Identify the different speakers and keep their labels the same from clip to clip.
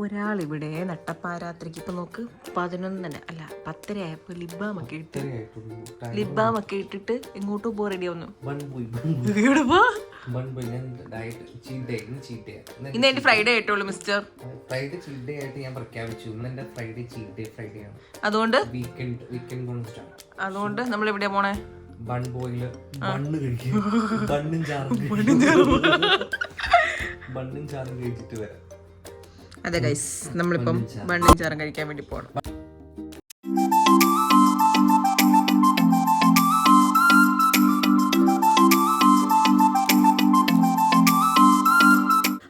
Speaker 1: ഒരാളിവിടെ നട്ടപ്പാരാത്രിക്ക് ഇപ്പൊ നോക്ക് പതിനൊന്നര അല്ല പത്തര ആയപ്പോ ലിബാമൊക്കെ ഇട്ട് ലിബാമൊക്കെ ഇട്ടിട്ട് എങ്ങോട്ടും പോ റെഡി
Speaker 2: വന്നു
Speaker 1: ഇവിടെ പോ
Speaker 2: ഇന്ന്
Speaker 1: എന്റെ ഫ്രൈഡേ ആയിട്ടുള്ളൂ മിസ്റ്റർ
Speaker 2: ഫ്രൈഡേ ചീറ്റ് ഡേ ആയിട്ട് ഞാൻ പ്രഖ്യാപിച്ചു. ഇന്ന് എന്റെ ഫ്രൈഡേ ചീറ്റ് ഡേ ഫ്രൈഡേ ആണ്.
Speaker 1: അതുകൊണ്ട്?
Speaker 2: വീക്കെൻഡ് വീക്കെൻഡ് സ്റ്റാർട്ട്
Speaker 1: അതുകൊണ്ട് നമ്മൾ എവിടെയാ പോണേ
Speaker 2: ബൺ ബോയിൽ ബണ്ണ് കഴിക്കും. ബണ്ണും ചാറും ബണ്ണും ചാറും കഴിച്ചിട്ട് വരാം.
Speaker 1: അതെ ഗൈസ് നമ്മളിപ്പം ബണ്ണും ചാറും കഴിക്കാൻ വേണ്ടി പോകണം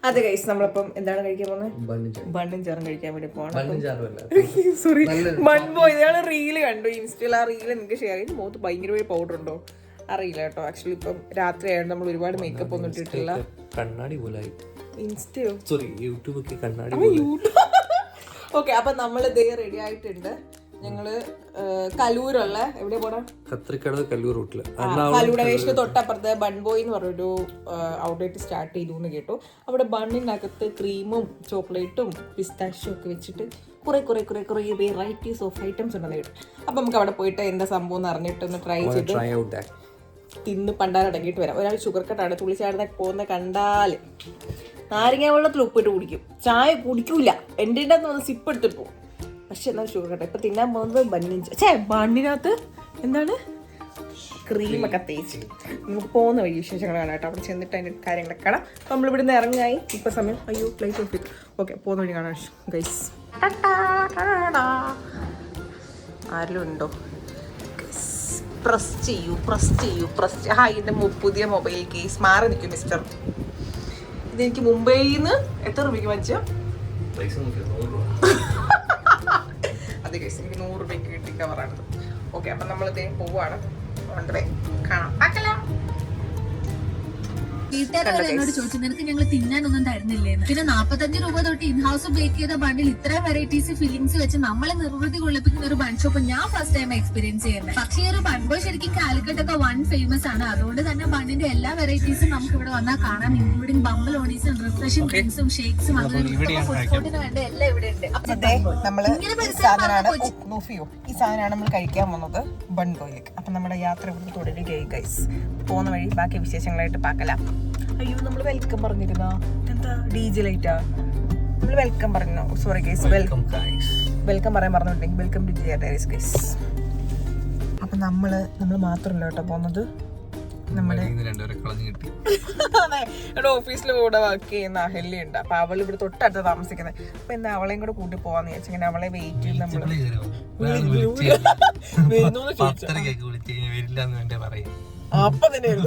Speaker 1: അതെ ഗൈസ് നമ്മളിപ്പം എന്താണ് കഴിക്കാൻ പോകുന്നത്?
Speaker 2: ബണ്ണും ചാറും
Speaker 1: കഴിക്കാൻ വേണ്ടി പോകണം സോറി മൺപോ ഇതാണ് റീൽ കണ്ടു. ഇൻസ്റ്റയിൽ ആ റീൽ നിങ്ങൾക്ക് ഷെയർ ചെയ്ത്. മുഖത്ത് ഭയങ്കര പൗഡർ ഉണ്ടോ? അറിയില്ല കേട്ടോ. ആക്ച്വലി ഇപ്പം രാത്രി ആയതുകൊണ്ട് നമ്മൾ ഒരുപാട് മേക്കപ്പ് ഒന്നും ഇട്ടിട്ടില്ല.
Speaker 2: കണ്ണാടി പോലായി
Speaker 1: ഇൻസ്റ്റയോ
Speaker 2: സോറി യൂട്യൂബ് ഒക്കെ കണ്ണാടി
Speaker 1: ഓക്കെ അപ്പൊ നമ്മൾ ദേ റെഡി ആയിട്ടുണ്ട്. ഞങ്ങൾ കലൂരുള്ള എവിടെ പോണം?
Speaker 2: കത്രിക്കടവ് കല്ലൂർ റൂട്ടിൽ.
Speaker 1: കലൂടവേഷിന് തൊട്ടപ്പുറത്ത് ബൺ ബോയ് എന്ന് പറഞ്ഞൊരു ഔട്ട്ലെറ്റ് സ്റ്റാർട്ട് ചെയ്തു എന്ന് കേട്ടു. അവിടെ ബണ്ണിനകത്ത് ക്രീമും ചോക്ലേറ്റും പിസ്താഷ്യും ഒക്കെ വെച്ചിട്ട് കുറെ കുറെ കുറെ കുറെ വെറൈറ്റീസ് ഓഫ് ഐറ്റംസ് ഉണ്ടെന്ന് കേട്ടു. അപ്പൊ നമുക്ക് അവിടെ പോയിട്ട് എന്താ സംഭവം എന്ന് അറിഞ്ഞിട്ട് ഒന്ന് ട്രൈ ചെയ്ത് തിന്ന് പണ്ടാരടങ്ങിയിട്ട് വരാം. ഒരാൾ ഷുഗർ കട്ടാണ് തുള്ളിച്ചാടുന്ന പോകുന്ന കണ്ടാൽ. നാരങ്ങ വെള്ളത്തിൽ ഉപ്പിട്ട് കുടിക്കും. ചായ കുടിക്കൂല. എന്റെ വന്ന് സിപ്പ് എടുത്തിട്ട് പോകും. പക്ഷെ എന്നാൽ ഷുഗർ കട്ട. ഇപ്പൊ തിന്നാൻ പോകുന്നത് ബണ്ണിഞ്ച് ചേ ബണ്ണിനകത്ത് എന്താണ്? ക്രീമൊക്കെ തേച്ച്. നമുക്ക് പോകുന്ന വഴി വിശേഷങ്ങൾ കാണാം കേട്ടോ. അവിടെ ചെന്നിട്ട് അതിന്റെ കാര്യങ്ങളൊക്കെ കാണാം. അപ്പം നമ്മൾ ഇവിടുന്ന് ഇറങ്ങായി. ഇപ്പൊ സമയം അയ്യോ പ്ലേറ്റ് ഓഫ് ഓക്കെ പോകുന്ന വഴി കാണാം ഗൈസ് ആരെങ്കിലും ഉണ്ടോ? പ്രസ് ചെയ്യൂ പ്രസ് ചെയ്യൂ പ്രസ് ആ മു- പുതിയ മൊബൈൽ കേസ് മാറി നിൽക്കും മിസ്റ്റർ ഇതെനിക്ക് മുംബൈയിൽ നിന്ന് എത്ര രൂപയ്ക്ക് വാങ്ങിച്ച? അത് കേസ് എനിക്ക് നൂറ് രൂപയ്ക്ക് കിട്ടി കവറാണത് ഓക്കെ അപ്പം നമ്മൾ ഇതേ പോവാണ്. കൊണ്ടുപോയി കാണാം. ആക്കലാം.
Speaker 3: വീട്ടുകാർ എന്നോട് ചോദിച്ചു നിനക്ക് ഞങ്ങൾ തിന്നാനൊന്നും തരുന്നില്ലേന്ന് പിന്നെ നാപ്പത്തഞ്ച് രൂപ തൊട്ട് ഇൻഹൗസ് ബേക്ക് ചെയ്ത ബണ്ണിൽ ഇത്ര വെറൈറ്റീസ് ഫില്ലിങ്സ് വെച്ച് നമ്മളെ നിർവൃതി കൊള്ളിപ്പിക്കുന്ന ഒരു ബൺ ഷോപ്പ് ഞാൻ ഫസ്റ്റ് ടൈം എക്സ്പീരിയൻസ് ചെയ്യുന്നത് പക്ഷേ ഈ ഒരു ബൺ ബോയ് ശരിക്കും കാലിക്കറ്റ് ഒക്കെ വൺ ഫേമസ് ആണ്. അതുകൊണ്ട് തന്നെ ബണ്ണിന്റെ എല്ലാ വെറൈറ്റീസും നമുക്ക് ഇവിടെ വന്നാൽ കാണാം ഇൻക്ലൂഡിംഗ് ബംബൽ ഓണീസും റിഫ്രഷിംഗ് ഡ്രിങ്ക്സും ഷേക്സും അങ്ങനെ ഫുഡ് കോർട്ടിന് വേണ്ട എല്ലാം ഇവിടെ
Speaker 1: അതെ
Speaker 3: നമ്മൾ
Speaker 1: ഈ സാധനമാണ് നോഫിയോ ഈ സാധനമാണ് നമ്മൾ കഴിക്കാൻ പോകുന്നത് ബൺ അപ്പൊ അപ്പം നമ്മുടെ യാത്ര ഇവിടുന്ന് തുടരുകയായി ഗൈസ് പോകുന്ന വഴി ബാക്കി വിശേഷങ്ങളായിട്ട് പാക്കലാം. അയ്യോ നമ്മൾ വെൽക്കം പറഞ്ഞിരുന്നോ? എന്താ ഡി ജി ലൈറ്റാ നമ്മൾ വെൽക്കം പറഞ്ഞു സോറി ഗൈസ് വെൽക്കം വെൽക്കം പറയാൻ പറഞ്ഞിട്ടുണ്ടെങ്കിൽ welcome to gear diaries guys അപ്പം നമ്മൾ നമ്മൾ മാത്രമല്ല കേട്ടോ പോകുന്നത്. നമ്മുടെ ഇവിടെ ഓഫീസിൽ കൂടെ വർക്ക് ചെയ്യുന്ന അഹല്യ ഉണ്ട് അപ്പൊ അവൾ ഇവിടെ തൊട്ടടുത്ത് താമസിക്കുന്നത്. അപ്പൊ എന്താ അവളെയും കൂടെ കൂട്ടി പോവാന്ന് വിചാരിച്ചു ഇങ്ങനെ അവളെ വെയിറ്റ് ചെയ്ത്
Speaker 2: നമ്മൾ
Speaker 1: അപ്പൊ തന്നെ ഒരു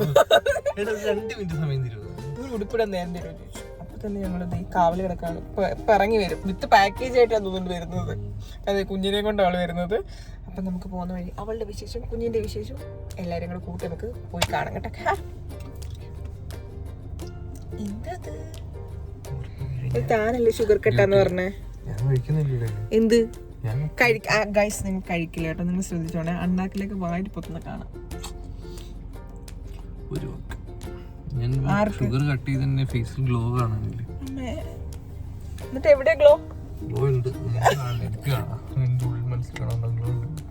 Speaker 1: ഉടുപ്പിടാൻ നേരം തരുമോ തന്നെ ഞങ്ങൾ ഈ കാവൽ കിടക്കാണ്. ഇപ്പൊ ഇറങ്ങി വരും. വിത്ത് പാക്കേജ് ആയിട്ടാണ് തോന്നുന്നു വരുന്നത്. അതെ കുഞ്ഞിനെ കൊണ്ട് അവൾ വരുന്നത്. അപ്പം നമുക്ക് പോകുന്ന വഴി അവളുടെ വിശേഷം കുഞ്ഞിന്റെ വിശേഷം എല്ലാവരും കൂടെ കൂട്ടി നമുക്ക് പോയി കാണാം കേട്ടോ. എന്തത് താനല്ലേ ഷുഗർ കട്ടാന്ന് പറഞ്ഞേ? എന്ത്? ഗൈസ് നിങ്ങൾ കഴിക്കില്ല കേട്ടോ. നിങ്ങൾ ശ്രദ്ധിച്ചോണേ. അണ്ണാക്കിലേക്ക് വായിട്ട് പൊത്തുന്ന കാണാം.
Speaker 2: ഒരു. ഞാൻ ഷുഗർ കട്ട് ചെയ്ത് തന്നെ ഫേസിൽ ഗ്ലോ കാണാനില്ലേ.
Speaker 1: അമ്മേ. എന്നിട്ട് എവിടെ ഗ്ലോ
Speaker 2: ഗ്ലോ ഉണ്ട്. നിനക്ക് കാണില്ല, എനിക്ക് കാണാം. എന്റെ ഉള്ളിൽ മനസ്സിലാണ് ഗ്ലോ ഉണ്ട്.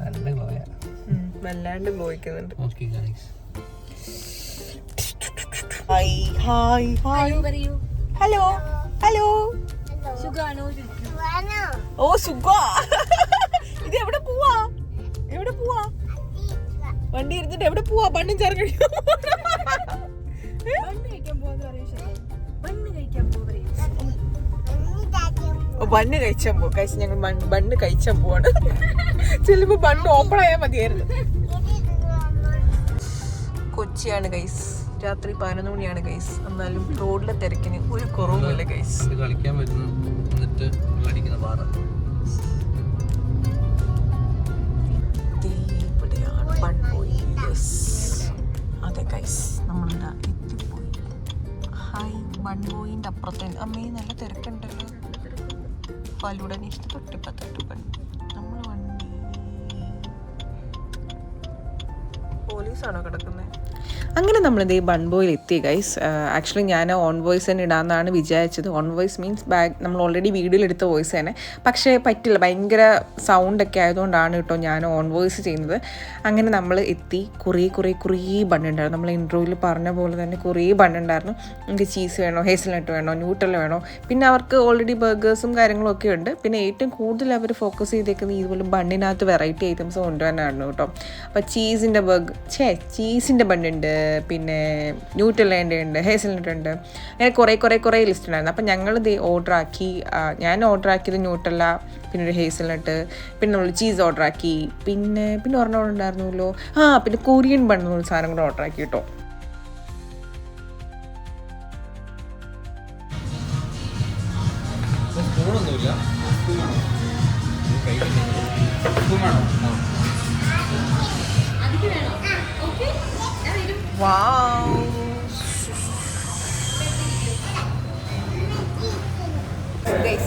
Speaker 2: നല്ല ഗ്ലോയാ
Speaker 1: വല്ലാണ്ട് ഗ്ലോയിക്കുന്നുണ്ട്
Speaker 2: okay guys
Speaker 1: hi hi hi
Speaker 3: പറയൂ
Speaker 1: ഹലോ ഹലോ
Speaker 3: സുഖാണോ?
Speaker 1: ഓ സുഖ. ഇത് എവിടെ പോവാ? എവിടെ പോവാ? വണ്ടി ഇരുന്നിട്ട് എവിടെ പോവാ? പണ്ണും ചേർന്ന്
Speaker 3: ബണ്ണ്
Speaker 1: കഴിച്ചാൻ പോ. കഴിച്ച് ഞങ്ങൾ ബണ്ണ് കഴിച്ചാൻ പോവാണ്. ചിലപ്പോ ബണ്ണ് ഓപ്പൺ ആയാൽ മതിയായിരുന്നു. കൊച്ചിയാണ് ഗൈസ് രാത്രി പതിനൊന്ന് മണിയാണ് ഗൈസ് എന്നാലും റോഡിലെ തിരക്കിന് ഒരു കുറവുമില്ല ഗൈസ്
Speaker 2: കളിക്കാൻ വരുന്നു എന്നിട്ട് അടിക്കുന്ന പാറ
Speaker 1: ഇവിടെയാണ് ബൺ യെസ് അതെ ഗൈസ് നമ്മളിതാ എത്തിപ്പോയി. ഹായ് വൺ ബോയിന്റെ അപ്പുറത്തെ അമ്മേ നല്ല തിരക്കുണ്ടല്ലോ. ഫലൂടെ ഇഷ്ടം തൊട്ടിപ്പത്തൊട്ട് ബൺ നമ്മൾ വണ്ടി പോലീസാണോ കിടക്കുന്നത് അങ്ങനെ നമ്മൾ ഈ ബൺ ബോയിൽ എത്തി ഗൈസ് ആക്ച്വലി ഞാൻ ഓൺ വോയിസ് തന്നെ ഇടാമെന്നാണ് വിചാരിച്ചത്. ഓൺ വോയിസ് മീൻസ് ബാക്ക് നമ്മൾ ഓൾറെഡി വീഡിയോയിൽ എടുത്ത വോയിസ് തന്നെ. പക്ഷേ പറ്റില്ല ഭയങ്കര സൗണ്ടൊക്കെ ആയതുകൊണ്ടാണ് കേട്ടോ ഞാൻ ഓൺ വോയിസ് ചെയ്യുന്നത്. അങ്ങനെ നമ്മൾ എത്തി കുറേ കുറേ കുറേ ബണ്ണുണ്ടായിരുന്നു. നമ്മൾ ഇന്റർവ്യൂവിൽ പറഞ്ഞ പോലെ തന്നെ കുറേ ബണ്ണുണ്ടായിരുന്നു. നമുക്ക് ചീസ് വേണോ ഹേസൽനട്ട് വേണോ ന്യൂട്ടൽ വേണോ. പിന്നെ അവർക്ക് ഓൾറെഡി ബർഗേഴ്സും കാര്യങ്ങളും ഒക്കെ ഉണ്ട്. പിന്നെ ഏറ്റവും കൂടുതൽ അവർ ഫോക്കസ് ചെയ്തേക്കുന്നത് ഇതുപോലെ ബണ്ണിനകത്ത് വെറൈറ്റി ഐറ്റംസ് കൊണ്ടുവരാനായിരുന്നു കേട്ടോ. അപ്പോൾ ചീസിന്റെ ബർഗ് ഛേ ചീസിന്റെ ബണ്ണുണ്ട് പിന്നെ ന്യൂട്ടലേന്റെ ഉണ്ട് ഹേസൽനട്ട് ഉണ്ട്. അങ്ങനെ കുറേ കുറേ കുറേ ലിസ്റ്റ് ഉണ്ടായിരുന്നു. അപ്പോൾ ഞങ്ങൾ ഇത് ഓർഡർ ആക്കി ഞാൻ ഓർഡർ ആക്കിയത് ന്യൂട്ടല്ല പിന്നെ ഒരു ഹേസൽനട്ട് പിന്നെ നമ്മൾ ചീസ് ഓർഡർ ആക്കി പിന്നെ പിന്നെ ഒരെണ്ണം ഉണ്ടായിരുന്നല്ലോ. ആ പിന്നെ കൊറിയൻ ബൺ എന്നുള്ള സാധനം കൂടെ ഓർഡർ ആക്കി കേട്ടോ.
Speaker 2: സ്പൂണൊന്നുമില്ല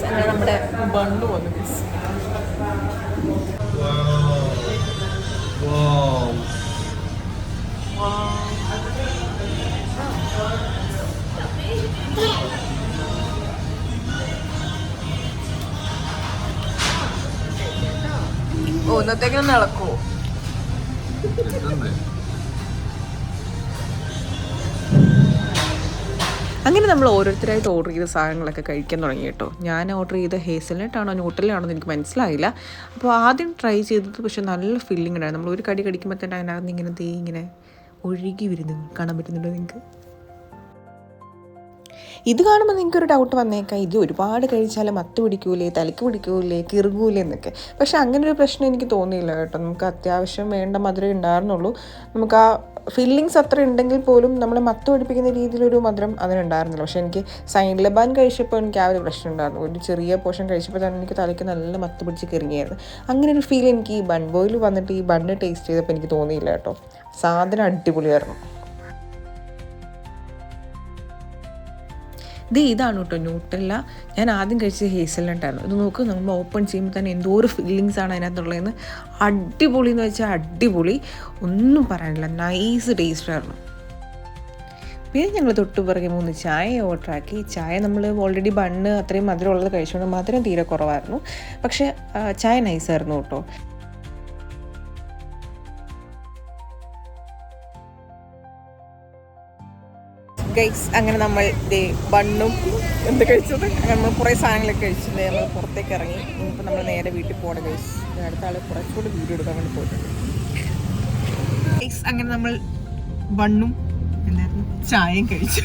Speaker 1: അങ്ങനെ നമ്മുടെ ബണ്ണ് വന്നു ഗൈസ് ഓ ഇന്നത്തേക്കൊന്ന് ഇളക്കുവോ? അങ്ങനെ നമ്മൾ ഓരോരുത്തരായിട്ട് ഓർഡർ ചെയ്ത സാധനങ്ങളൊക്കെ കഴിക്കാൻ തുടങ്ങി കേട്ടോ. ഞാൻ ഓർഡർ ചെയ്ത ഹേസൽനട്ടാണോ ന്യൂട്ടലാണോ എന്ന് എനിക്ക് മനസ്സിലായില്ല. അപ്പോൾ ആദ്യം ട്രൈ ചെയ്തത് പക്ഷേ നല്ല ഫീലിംഗ് ഉണ്ടായിരുന്നു. നമ്മൾ ഒരു കടി കടിക്കുമ്പോൾ തന്നെ അതിനകത്ത് ഇങ്ങനെ ദേ ഇങ്ങനെ ഒഴുകി വരുന്നു. കാണാൻ പറ്റുന്നുണ്ടോ നിങ്ങൾക്ക് ഇത് കാണുമ്പോൾ നിങ്ങൾക്ക് ഒരു ഡൗട്ട് വന്നേക്കാം. ഇത് ഒരുപാട് കഴിച്ചാൽ മത്ത് പിടിക്കൂലേ തലക്ക് പിടിക്കൂലേ കിറുകൂലേ എന്നൊക്കെ. പക്ഷെ അങ്ങനെ ഒരു പ്രശ്നം എനിക്ക് തോന്നിയില്ല കേട്ടോ. നമുക്ക് അത്യാവശ്യം വേണ്ട മധുരം ഉണ്ടായിരുന്നുള്ളൂ. നമുക്ക് ആ ഫീലിങ്സ് അത്ര ഉണ്ടെങ്കിൽ പോലും നമ്മളെ മത്ത് പിടിപ്പിക്കുന്ന രീതിയിലൊരു മധുരം അതിനുണ്ടായിരുന്നില്ല. പക്ഷേ എനിക്ക് സൈൻ ലബാൻ കഴിച്ചപ്പോൾ എനിക്ക് ആ ഒരു പ്രശ്നം ഉണ്ടായിരുന്നു. ഒരു ചെറിയ പോർഷൻ കഴിച്ചപ്പോൾ തന്നെ എനിക്ക് തലയ്ക്ക് നല്ല മത്ത് പിടിച്ച് കിറങ്ങിയായിരുന്നു. അങ്ങനെ ഒരു ഫീൽ എനിക്ക് ഈ ബൺ ബോയിൽ വന്നിട്ട് ഈ ബണ്ണ് ടേസ്റ്റ് ചെയ്തപ്പോൾ എനിക്ക് തോന്നിയില്ല കേട്ടോ. സാധനം അടിപൊളിയായിരുന്നു. ഇത് ഇതാണ് കേട്ടോ ന്യൂട്രല്ല. ഞാൻ ആദ്യം കഴിച്ചത് ഹേസലിനട്ടായിരുന്നു. ഇത് നോക്ക് നമ്മൾ ഓപ്പൺ ചെയ്യുമ്പോൾ തന്നെ എന്തോ ഒരു ഫീലിങ്സ് ആണ് അതിനകത്തുള്ളതെന്ന്. അടിപൊളി എന്ന് വെച്ചാൽ അടിപൊളി. ഒന്നും പറയാനില്ല. നൈസ് ടേസ്റ്റ് ആയിരുന്നു. പിന്നെ ഞങ്ങൾ തൊട്ട് പിറകെ മൂന്ന് ചായ ഓർഡറാക്കി ചായ നമ്മൾ ഓൾറെഡി ബണ്ണ് അത്രയും മധുരമുള്ളത് കഴിച്ചുകൊണ്ട് മധുരം തീരെ കുറവായിരുന്നു. പക്ഷേ ചായ നൈസായിരുന്നു കേട്ടോ. ഗൈസ് അങ്ങനെ നമ്മൾ ദേ ബണ്ണും എന്ത് കഴിച്ചത്? അങ്ങനെ നമ്മൾ കുറേ സാധനങ്ങളൊക്കെ കഴിച്ചിട്ടുണ്ട് നമ്മൾ പുറത്തേക്ക് ഇറങ്ങി. ഇനിയിപ്പോൾ നമ്മൾ നേരെ വീട്ടിൽ പോകണം ഗൈസ് അടുത്ത ആൾ കുറച്ചുകൂടി വീഡിയോ എടുക്കാൻ വേണ്ടി പോയിട്ടുണ്ട്. ഗൈസ് അങ്ങനെ നമ്മൾ ബണ്ണും എന്തായിരുന്നു? ചായയും കഴിച്ചു.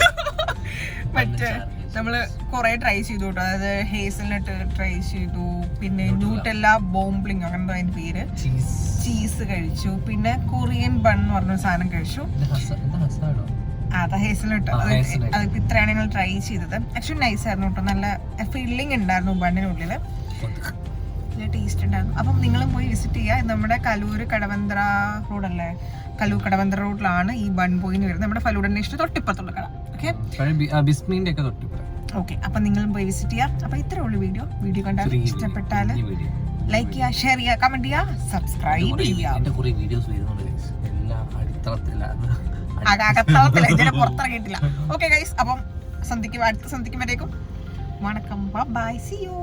Speaker 1: മറ്റേ നമ്മൾ കുറേ ട്രൈ ചെയ്തു കേട്ടോ. അതായത് ഹേസൽനട്ട് ട്രൈ ചെയ്തു. പിന്നെ ന്യൂട്ടെല്ല ബോംബ്ലിങ് അങ്ങനെ അതിന്റെ പേര്. ചീസ് കഴിച്ചു. പിന്നെ കൊറിയൻ ബൺ എന്ന് പറഞ്ഞൊരു സാധനം കഴിച്ചു. ഇത്രയാണ് ഞങ്ങൾ ട്രൈ ചെയ്തത്. ആക്ച്വലി നൈസ് ആയിരുന്നു കേട്ടോ. നല്ല ഫീലിംഗ് ഉണ്ടായിരുന്നു ബണ്ണിനുള്ളിൽ നല്ല ടേസ്റ്റ് ഉണ്ടായിരുന്നു. അപ്പം നിങ്ങളും പോയി വിസിറ്റ് ചെയ്യുക. നമ്മുടെ കലൂര് കടവന്ത്ര റോഡല്ലേ കലൂർ കടവന്ത്ര റോഡിലാണ് ഈ ബൺ പോയിന്ന് വരുന്നത്. നമ്മുടെ ഫലൂഡ് അന്വേഷിച്ച് തൊട്ടിപ്പുറത്തുള്ള കട. ഓക്കെ ഓക്കെ അപ്പം നിങ്ങളും പോയി വിസിറ്റ് ചെയ്യുക. അപ്പം ഇത്രേ ഉള്ളൂ വീഡിയോ വീഡിയോ കണ്ടാൽ ഇഷ്ടപ്പെട്ടാൽ ലൈക്ക് ചെയ്യുക ഷെയർ ചെയ്യുക കമന്റ് ചെയ്യുക സബ്സ്ക്രൈബ് ചെയ്യുക.
Speaker 2: വീഡിയോസ് വരുന്നുണ്ട്. എല്ലാം അടിത്തളത്തില്ല
Speaker 1: അകത്തളത്തില്ല ഇതിനെ പുറത്തിറങ്ങിയിട്ടില്ല. ഓക്കെ ഗൈസ് അപ്പം സന്ധിക്കും അടുത്ത സന്ധിക്കും വരേക്കും. വണക്കം. By C U